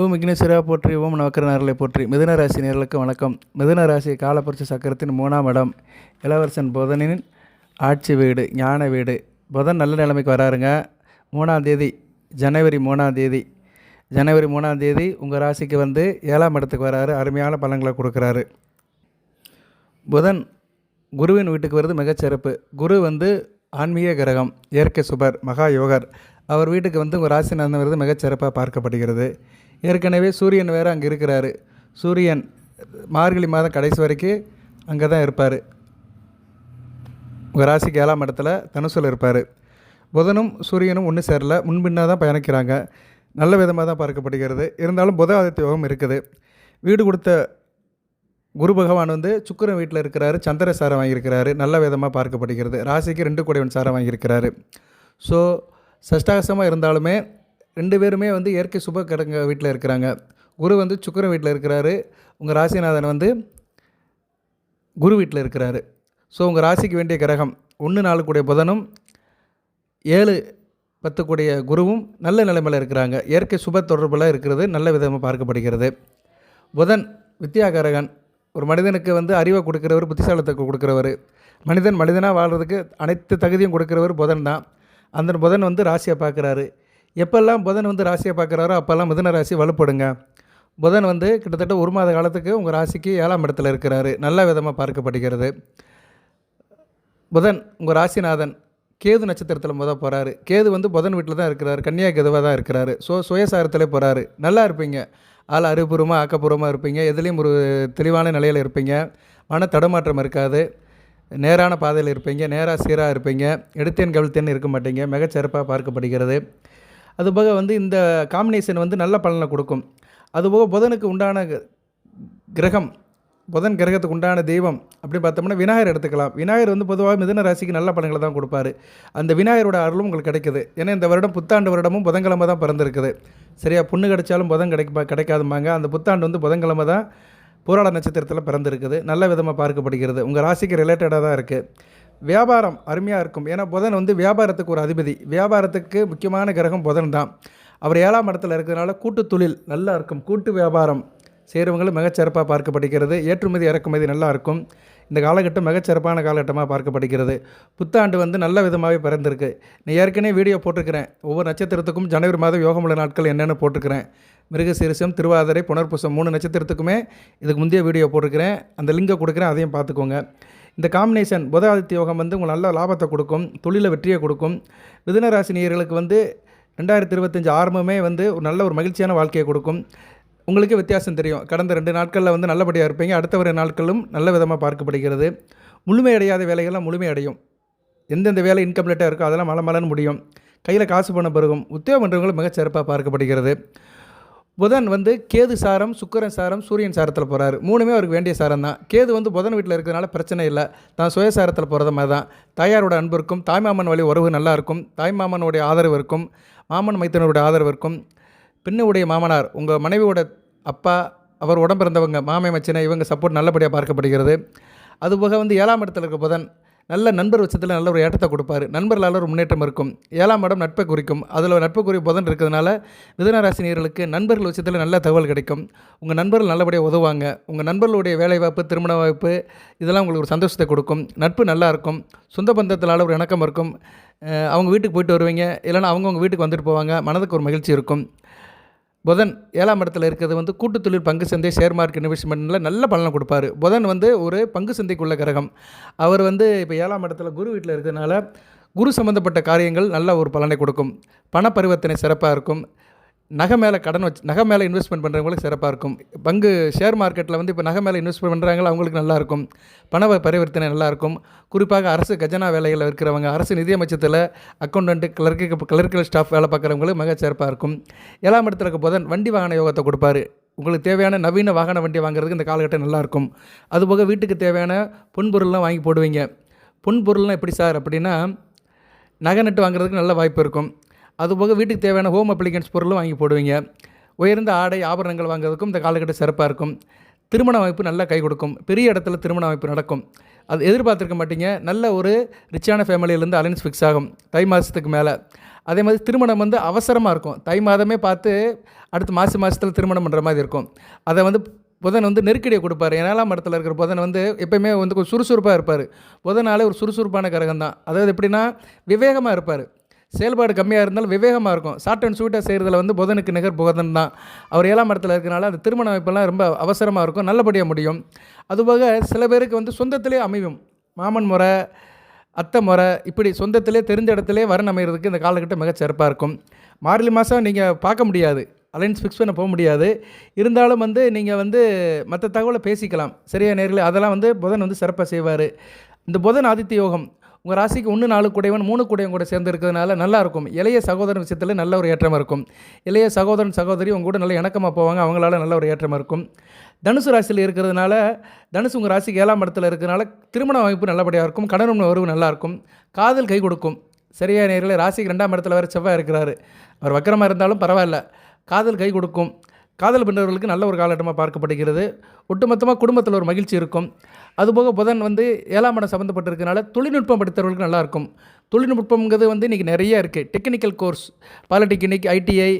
ஓம் விக்னேஸ்வரா போற்றி ஓம் நவக்கரநாரலை போற்றி. மிதன ராசி நேர்களுக்கு வணக்கம். மிதன ராசி காலப்புரட்சி சக்கரத்தின் மூணாம் இடம். இளவரசன் புதனின் ஆட்சி வீடு ஞான வீடு. புதன் நல்ல நிலைமைக்கு வராருங்க. மூணாம் தேதி ஜனவரி மூணாம் தேதி. ஜனவரி மூணாம் தேதி உங்கள் ராசிக்கு வந்து ஏழாம் இடத்துக்கு வராரு. அருமையான பலன்களை கொடுக்குறாரு. புதன் குருவின் வீட்டுக்கு வருது மிகச்சிறப்பு. குரு வந்து ஆன்மீக கிரகம் இயற்கை சுபர் மகா யோகர். அவர் வீட்டுக்கு வந்து உங்கள் ராசிநாதன் வருது மிகச்சிறப்பாக பார்க்கப்படுகிறது. ஏற்கனவே சூரியன் வேறு அங்கே இருக்கிறாரு. சூரியன் மார்கழி மாதம் கடைசி வரைக்கும் அங்கே தான் இருப்பார். உங்கள் ராசிக்கு ஏழாம் இடத்துல தனுசில் இருப்பார். புதனும் சூரியனும் ஒன்று சேரல. முன்பின்னா தான் பயணிக்கிறாங்க. நல்ல விதமாக தான் பார்க்கப்படுகிறது. இருந்தாலும் புத ஆதித்த யோகம் இருக்குது. வீடு கொடுத்த குரு பகவான் வந்து சுக்கரன் வீட்டில் இருக்கிறாரு. சந்திர சாரம் வாங்கியிருக்கிறாரு. நல்ல விதமாக பார்க்கப்படுகிறது. ராசிக்கு ரெண்டு கோடிவன் சாரம் வாங்கியிருக்கிறாரு. ஸோ சஷ்டாகசமாக இருந்தாலுமே ரெண்டு பேருமே வந்து இயற்கை சுப கிடங்க வீட்டில் இருக்கிறாங்க. குரு வந்து சுக்கிரன் வீட்டில் இருக்கிறாரு. உங்கள் ராசிநாதன் வந்து குரு வீட்டில் இருக்கிறாரு. ஸோ உங்கள் ராசிக்கு வேண்டிய கிரகம் ஒன்று நாலு கூடிய புதனும் ஏழு பத்து கூடிய குருவும் நல்ல நிலைமையில் இருக்கிறாங்க. இயற்கை சுப தொடர்பில் இருக்கிறது நல்ல விதமாக பார்க்கப்படுகிறது. புதன் வித்யாகரகன் ஒரு மனிதனுக்கு வந்து அறிவை கொடுக்குறவர் புத்திசாலத்தை கொடுக்குறவர். மனிதன் மனிதனாக வாழ்கிறதுக்கு அனைத்து தகுதியும் கொடுக்குறவர் புதன் தான். அந்த புதன் வந்து ராசியை பார்க்குறாரு. எப்பெல்லாம் புதன் வந்து ராசியை பார்க்குறாரோ அப்போல்லாம் மிதன ராசி வலுப்படுங்க. புதன் வந்து கிட்டத்தட்ட ஒரு மாத காலத்துக்கு உங்கள் ராசிக்கு ஏழாம் இடத்துல இருக்கிறாரு. நல்ல விதமாக பார்க்கப்படுகிறது. புதன் உங்கள் ராசிநாதன் கேது நட்சத்திரத்தில் முத போகிறாரு கேது வந்து புதன் வீட்டில் தான் இருக்கிறாரு. கன்னியா கேதுவாக தான் இருக்கிறாரு. ஸோ சுயசாரத்திலே போகிறாரு நல்லா இருப்பீங்க. ஆள் அறிவுபூர்வமாக ஆக்கப்பூர்வமாக இருப்பீங்க. எதுலேயும் ஒரு தெளிவான நிலையில் இருப்பீங்க. மன தடுமாற்றம் இருக்காது. நேரான பாதையில் இருப்பீங்க. நேராக சீராக இருப்பீங்க. எடுத்தேன் கவிழ்த்தேன் இருக்க மாட்டீங்க. மிகச்சிறப்பாக பார்க்கப்படுகிறது. அதுபோக வந்து இந்த காம்பினேஷன் வந்து நல்ல பலனை கொடுக்கும். அதுபோக புதனுக்கு உண்டான க- கிரகம் புதன் கிரகத்துக்கு உண்டான தெய்வம் அப்படி பார்த்தோம்னா விநாயகர் எடுத்துக்கலாம். விநாயகர் வந்து பொதுவாக மிதன ராசிக்கு நல்ல பலன்களை தான் கொடுப்பாரு. அந்த விநாயகரோட அருளும் உங்களுக்கு கிடைக்குது. ஏன்னா இந்த வருடம் புத்தாண்டு வருடமும் புதன்கிழமை தான் பிறந்திருக்குது. சரியா? புண்ணு கிடைச்சாலும் புதன் கிடைக்க கிடைக்காதும்பாங்க. அந்த புத்தாண்டு வந்து புதன்கிழமை தான் பூராட நட்சத்திரத்தில் பிறந்திருக்குது. நல்ல விதமாக பார்க்கப்படுகிறது. உங்கள் ராசிக்கு ரிலேட்டடாக தான் இருக்குது வியாபாரம் அருமையாக இருக்கும். ஏன்னா புதன் வந்து வியாபாரத்துக்கு ஒரு அதிபதி. வியாபாரத்துக்கு முக்கியமான கிரகம் புதன் தான். அவர் ஏழாம் இடத்துல இருக்கிறதுனால கூட்டு தொழில் நல்லா இருக்கும். கூட்டு வியாபாரம் செய்கிறவங்களும் மிகச்சிறப்பாக பார்க்கப்படுகிறது. ஏற்றுமதி இறக்குமதி நல்லா இருக்கும். இந்த காலகட்டம் மிகச்சிறப்பான காலகட்டமாக பார்க்கப்படுகிறது. புத்தாண்டு வந்து நல்ல விதமாகவே பிறந்திருக்கு. நான் ஏற்கனவே வீடியோ போட்டிருக்கிறேன். ஒவ்வொரு நட்சத்திரத்துக்கும் ஜனவரி மாதம் யோகமுள்ள நாட்கள் என்னென்னு போட்டிருக்கிறேன். மிருகசீரிசம் திருவாதிரை புனர்பூசம் மூணு நட்சத்திரத்துக்குமே இதுக்கு முந்தைய வீடியோ போட்டிருக்கிறேன். அந்த லிங்கை கொடுக்குறேன். அதையும் பார்த்துக்கோங்க. இந்த காம்பினேஷன் புதாதித்ய யோகம் வந்து உங்களுக்கு நல்ல லாபத்தை கொடுக்கும் தொழிலில் வெற்றியை கொடுக்கும். மிதுன நேயர்களுக்கு வந்து ரெண்டாயிரத்தி இருபத்தஞ்சு ஆரம்பமே வந்து ஒரு நல்ல ஒரு மகிழ்ச்சியான வாழ்க்கையை கொடுக்கும். உங்களுக்கே வித்தியாசம் தெரியும். கடந்த ரெண்டு நாட்களில் வந்து நல்லபடியாக இருப்பீங்க. அடுத்த வர நாட்களும் நல்ல விதமாக பார்க்கப்படுகிறது. முழுமையடையாத வேலைகள்லாம் முழுமையடையும் எந்தெந்த வேலை இன்கம்ப்ளீட்டாக இருக்கோ அதெல்லாம் மலை மலன்னு முடியும். கையில் காசு பணம் பெருகும். உத்தியோகம் பண்ணுறவங்களும் மிகச்சிறப்பாக பார்க்கப்படுகிறது. புதன் வந்து கேது சாரம் சுக்கிரன் சாரம் சூரியன் சாரத்தில் போகிறாரு மூணுமே அவருக்கு வேண்டிய சாரம் தான் கேது வந்து புதன் வீட்டில் இருக்கிறதுனால பிரச்சனை இல்லை. தான் சுயசாரத்தில் போகிறத மாதிரி தான் தாயாரோட அன்பு இருக்கும். தாய்மாமன் வழி உறவு நல்லா இருக்கும். தாய்மாமனுடைய ஆதரவு இருக்கும். மாமன் மைத்தனருடைய ஆதரவு இருக்கும். பின்னுடைய மாமனார் உங்கள் மனைவியோட அப்பா அவர் உடம்பிறந்தவங்க மாமை மச்சினை இவங்க சப்போர்ட் நல்லபடியாக பார்க்கப்படுகிறது. அதுபோக வந்து ஏழாம் இடத்துல இருக்க புதன் நல்ல நண்பர் வச்சத்தில் நல்ல ஒரு ஏற்றத்தை கொடுப்பாரு. நண்பர்களால் ஒரு முன்னேற்றம் இருக்கும். ஏழாம் இடம் நட்பை குறிக்கும். அதில் நட்பு குறி புதன் இருக்கிறதுனால மிதுனராசினியர்களுக்கு நண்பர்கள் வச்சத்தில் நல்ல தகவல் கிடைக்கும். உங்கள் நண்பர்கள் நல்லபடியாக உதவுவாங்க. உங்கள் நண்பர்களுடைய வேலைவாய்ப்பு திருமண வாய்ப்பு இதெல்லாம் உங்களுக்கு ஒரு சந்தோஷத்தை கொடுக்கும். நட்பு நல்லாயிருக்கும் சொந்த பந்தத்தினால் ஒரு இணக்கம் இருக்கும். அவங்க வீட்டுக்கு போயிட்டு வருவீங்க. இல்லைன்னா அவங்கவுங்க வீட்டுக்கு வந்துட்டு போவாங்க. மனதுக்கு ஒரு மகிழ்ச்சி இருக்கும். புதன் ஏழாம் இடத்துல இருக்கிறது வந்து கூட்டுத்தொழில் பங்கு சந்தை ஷேர் மார்க்கெட் இன்வெஸ்ட்மெண்ட்டில் நல்ல பலனை கொடுப்பாரு. புதன் வந்து ஒரு பங்கு சந்தைக்குள்ள கிரகம். அவர் வந்து இப்போ ஏழாம் இடத்துல குரு வீட்டில் இருக்கிறதுனால குரு சம்மந்தப்பட்ட காரியங்கள் நல்ல ஒரு பலனை கொடுக்கும். பண பரிவர்த்தனை சிறப்பாக இருக்கும். நகை மேலே கடன் வச்சு நகை மேலே இன்வெஸ்ட்மெண்ட் பண்ணுறவங்களுக்கு சிறப்பாக இருக்கும். பங்கு ஷேர் மார்க்கெட்டில் வந்து இப்போ நகை மேலே இன்வெஸ்ட்மெண்ட் பண்ணுறாங்களோ அவங்களுக்கு நல்லாயிருக்கும் பண பரிவர்த்தனை நல்லாயிருக்கும் குறிப்பாக அரசு கஜனா வேலைகளில் இருக்கிறவங்க அரசு நிதியமைச்சத்தில் அக்கௌண்ட்டு கிளர்க்கு கிளர்க்கல் ஸ்டாஃப் வேலை பார்க்குறவங்களுக்கு மிக சிறப்பாக இருக்கும். ஏழாம் இடத்துல இருக்க போதன் வண்டி வாகன யோகத்தை கொடுப்பாரு. உங்களுக்கு தேவையான நவீன வாகன வண்டி வாங்குறதுக்கு இந்த காலகட்டம் நல்லாயிருக்கும் அதுபோக வீட்டுக்கு தேவையான பொன்பொருள்லாம் வாங்கி போடுவீங்க. பொன்பொருள்லாம் எப்படி சார் அப்படின்னா நகை நட்டு வாங்குறதுக்கு நல்ல வாய்ப்பு இருக்கும். அதுபோக வீட்டுக்கு தேவையான ஹோம் அப்ளிகன்ஸ் பொருளும் வாங்கி போடுவீங்க. உயர்ந்த ஆடை ஆபரணங்கள் வாங்குறதுக்கும் இந்த காலகட்டம் சிறப்பாக இருக்கும். திருமண வாய்ப்பு நல்லா கை கொடுக்கும். பெரிய இடத்துல திருமண வாய்ப்பு நடக்கும். அது எதிர்பார்த்துருக்க மாட்டீங்க. நல்ல ஒரு ரிச்சான ஃபேமிலியிலேருந்து அலைன்ஸ் ஃபிக்ஸ் ஆகும். தை மாதத்துக்கு மேலே. அதே மாதிரி திருமணம் வந்து அவசரமாக இருக்கும். தை மாதமே பார்த்து அடுத்த மாசி மாதத்தில் திருமணம் பண்ணுற மாதிரி இருக்கும். அதை வந்து புதன் வந்து நெருக்கடியை கொடுப்பாரு. ஏழாம் இடத்துல இருக்கிற புதன் வந்து எப்போயுமே வந்து கொஞ்சம் சுறுசுறுப்பாக இருப்பார். புதனாலே ஒரு சுறுசுறுப்பான கிரகம் தான் அதாவது எப்படின்னா விவேகமாக இருப்பார். செயல்பாடு கம்மியாக இருந்தாலும் விவேகமாக இருக்கும். ஷார்ட் அண்ட் ஸ்வீட்டாக செய்கிறதுல வந்து புதனுக்கு நிகர் புகதன் தான். அவர் ஏழாம் இடத்துல இருக்கிறனால அந்த திருமண அமைப்பெல்லாம் ரொம்ப அவசரமாக இருக்கும். நல்லபடியாக முடியும். அதுபோக சில பேருக்கு வந்து சொந்தத்திலே அமையும். மாமன் முறை அத்தை முறை இப்படி சொந்தத்திலே தெரிஞ்ச இடத்துல வரன் அமைகிறதுக்கு இந்த காலகட்டம் மிகச் சிறப்பாக இருக்கும். மார்கழி மாதம் நீங்கள் பார்க்க முடியாது. அலைன்ஸ் ஃபிக்ஸ் பண்ண போக முடியாது. இருந்தாலும் வந்து நீங்கள் வந்து மற்ற தகவலை பேசிக்கலாம். சரியா நேரில் அதெல்லாம் வந்து புதன் வந்து சிறப்பாக செய்வார். இந்த புதன் ஆதித்ய யோகம் உங்கள் ராசிக்கு ஒன்று நாலு கூடையவன் மூணு கூடையவன் கூட சேர்ந்து இருக்கிறதுனால நல்லா இருக்கும். இளைய சகோதரன் விஷயத்தில் நல்ல ஒரு ஏற்றமாக இருக்கும். இளைய சகோதரன் சகோதரி உங்க கூட நல்ல இணக்கமாக போவாங்க. அவங்களால நல்ல ஒரு ஏற்றமாக இருக்கும். தனுசு ராசியில் இருக்கிறதுனால தனுசு உங்கள் ராசிக்கு ஏழாம் இடத்துல இருக்கிறதுனால திருமண அமைப்பு நல்லபடியாக இருக்கும். கடன் உறவு நல்லாயிருக்கும் காதல் கை கொடுக்கும். சரியா நேரில் ராசிக்கு ரெண்டாம் இடத்துல வேறு செவ்வாய் இருக்கிறாரு. அவர் வக்கரமாக இருந்தாலும் பரவாயில்ல. காதல் கை கொடுக்கும். காதல் பண்ணுறவர்களுக்கு நல்ல ஒரு காலகட்டமாக பார்க்கப்படுகிறது. ஒட்டுமொத்தமாக குடும்பத்தில் ஒரு மகிழ்ச்சி இருக்கும். அதுபோக புதன் வந்து ஏழாம் இடம் சம்மந்தப்பட்டிருக்கனால தொழில்நுட்பம் படித்தவர்களுக்கு நல்லாயிருக்கும். தொழில்நுட்பங்கிறது வந்து இன்றைக்கி நிறைய இருக்குது technical course polytechnic ITI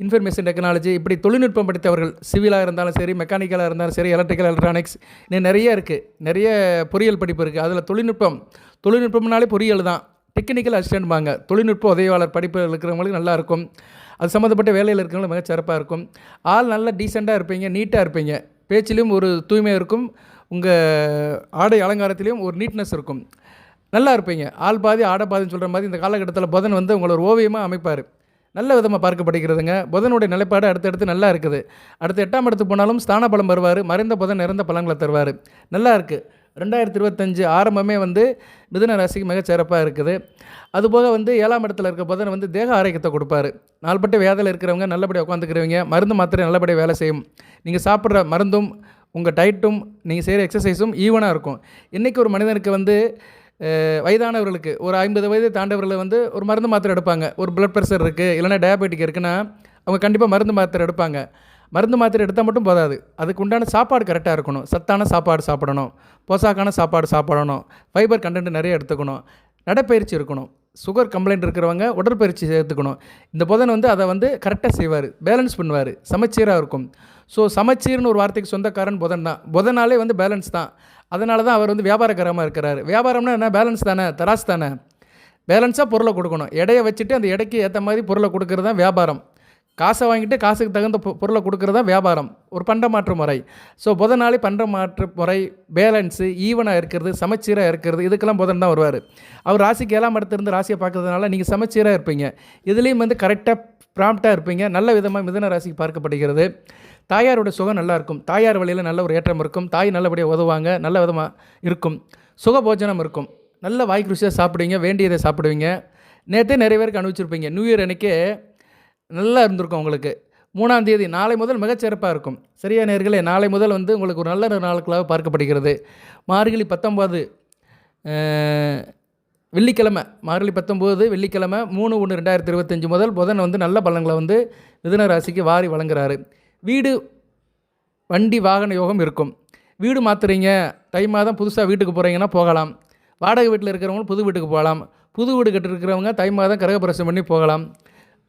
information technology இப்படி தொழில்நுட்பம் படித்தவர்கள் சிவிலாக இருந்தாலும் சரி மெக்கானிக்கலாக இருந்தாலும் சரி எலக்ட்ரிக்கல் எலக்ட்ரானிக்ஸ் இன்னும் நிறைய இருக்குது நிறைய பொறியியல் படிப்பு இருக்குது அதில் தொழில்நுட்பம் தொழில்நுட்பம்னாலே பொறியியல் தான். டெக்னிக்கல் அசிஸ்டன்ட்பாங்க தொழில்நுட்ப உதவியாளர் படிப்பு இருக்கிறவங்களுக்கு நல்லாயிருக்கும். அது சம்மந்தப்பட்ட வேலையில் இருக்கிறவங்களுக்கு மிகச்சிறப்பாக இருக்கும். ஆள் நல்லா டீசெண்டாக இருப்பீங்க நீட்டாக இருப்பீங்க. பேச்சிலையும் ஒரு தூய்மை இருக்கும். உங்கள் ஆடை அலங்காரத்திலையும் ஒரு நீட்னஸ் இருக்கும். நல்லா இருப்பீங்க. ஆள் பாதி ஆடை பாதின்னு சொல்கிற மாதிரி இந்த காலகட்டத்தில் புதன் வந்து உங்களை ஒரு ஓவியமாக அமைப்பார். நல்ல விதமாக பார்க்கப்படுகிறதுங்க புதனுடைய நிலைப்பாடு அடுத்தடுத்து நல்லா இருக்குது. அடுத்து எட்டாம் இடத்துக்கு போனாலும் ஸ்தான பலம் வருவார். மறைந்த புதன் நிறைந்த பலங்களை தருவார். நல்லா இருக்குது ரெண்டாயிரத்தி இருபத்தஞ்சு ஆரம்பமே வந்து மிதுன ராசிக்கு மிகச்சிறப்பாக இருக்குது. அதுபோக வந்து ஏழாம் இடத்துல இருக்க புதன் வந்து தேக ஆரோக்கியத்தை கொடுப்பாரு. நாள்பட்ட வேதையில் இருக்கிறவங்க நல்லபடியாக உட்காந்துக்கிறவங்க மருந்து மாத்திரை நல்லபடியாக வேலை செய்யும். நீங்கள் சாப்பிட்ற மருந்தும் உங்கள் டயட்டும் நீங்கள் செய்கிற எக்ஸசைஸும் ஈவனாக இருக்கும். இன்றைக்கி ஒரு மனிதனுக்கு வந்து வயதானவர்களுக்கு ஒரு ஐம்பது வயது தாண்டவர்களை வந்து ஒரு மருந்து மாத்திரை எடுப்பாங்க. ஒரு பிளட் ப்ரெஷர் இருக்குது இல்லைன்னா டயபெட்டிக் இருக்குன்னா அவங்க கண்டிப்பாக மருந்து மாத்திரை எடுப்பாங்க. மருந்து மாத்திரை எடுத்தால் மட்டும் போதாது. அதுக்கு உண்டான சாப்பாடு கரெக்டாக இருக்கணும். சத்தான சாப்பாடு சாப்பிடணும். போசாக்கான சாப்பாடு சாப்பிடணும். ஃபைபர் கண்டென்ட் நிறைய எடுத்துக்கணும். நடைப்பயிற்சி இருக்கணும். சுகர் கம்ப்ளைண்ட் இருக்கிறவங்க உடற்பயிற்சி சேர்த்துக்கணும். இந்த புதன் வந்து அதை வந்து கரெக்டாக செய்வார். பேலன்ஸ் பண்ணுவார். சமச்சீராக இருக்கும். ஸோ சமச்சீர்னு ஒரு வார்த்தைக்கு சொந்தக்காரன் புதன் தான் புதனாலே வந்து பேலன்ஸ் தான். அதனால தான் அவர் வந்து வியாபாரக்காரமாக இருக்கிறார். வியாபாரம்னா என்ன? பேலன்ஸ் தானே? தராசு தானே? பேலன்ஸாக பொருளை கொடுக்கணும். எடையை வச்சுட்டு அந்த எடைக்கு ஏற்ற மாதிரி பொருளை கொடுக்கறது தான் வியாபாரம். காசை வாங்கிட்டு காசுக்கு தகுந்த பொ- பொருளை கொடுக்கறது தான் வியாபாரம். ஒரு பண்ட மாற்று முறை. ஸோ புதன் நாளே பண்ட மாற்று முறை பேலன்ஸு ஈவனாக இருக்கிறது சமச்சீராக இருக்கிறது இதுக்கெல்லாம் புதன் தான் வருவார். அவர் ராசிக்கு ஏழாம் இடத்துலேருந்து ராசியை பார்க்கறதுனால நீங்கள் சமச்சீராக இருப்பீங்க. இதுலேயும் வந்து கரெக்டாக ப்ராம்ப்டாக இருப்பீங்க. நல்ல விதமாக மிதன ராசிக்கு பார்க்கப்படுகிறது. தாயாரோட சுகம் நல்லா இருக்கும் தாயார் வழியில் நல்ல ஒரு ஏற்றம் இருக்கும். தாய் நல்லபடியாக உதவுவாங்க. நல்ல விதமாக இருக்கும். சுகபோஜனம் இருக்கும். நல்ல வாய்க்கு ருசியாக சாப்பிடுவீங்க. வேண்டியதை சாப்பிடுவீங்க. நேற்றே நிறைய பேருக்கு அனுப்பிச்சிருப்பீங்க நியூ இயர் அன்னைக்கே நல்லா இருந்திருக்கும் உங்களுக்கு. மூணாம் தேதி நாளை முதல் மிகச்சிறப்பாக இருக்கும். சரியா நேர்களே நாளை முதல் வந்து உங்களுக்கு ஒரு நல்ல நாளுக்களாக பார்க்கப்படுகிறது. மார்கழி பத்தொம்போது வெள்ளிக்கிழமை. மார்கழி பத்தொம்போது வெள்ளிக்கிழமை மூணு ஒன்று ரெண்டாயிரத்தி இருபத்தஞ்சி முதல் புதன் வந்து நல்ல பலன்களை வந்து மிதுன ராசிக்கு வாரி வழங்குறாரு. வீடு வண்டி வாகன யோகம் இருக்கும். வீடு மாற்றுறீங்க தை மாதம் புதுசாக வீட்டுக்கு போகிறீங்கன்னா போகலாம். வாடகை வீட்டில் இருக்கிறவங்க புது வீட்டுக்கு போகலாம். புது வீடு கட்டிருக்கிறவங்க தை மாதம் கிரகப்பிரவேசம் பண்ணி போகலாம்.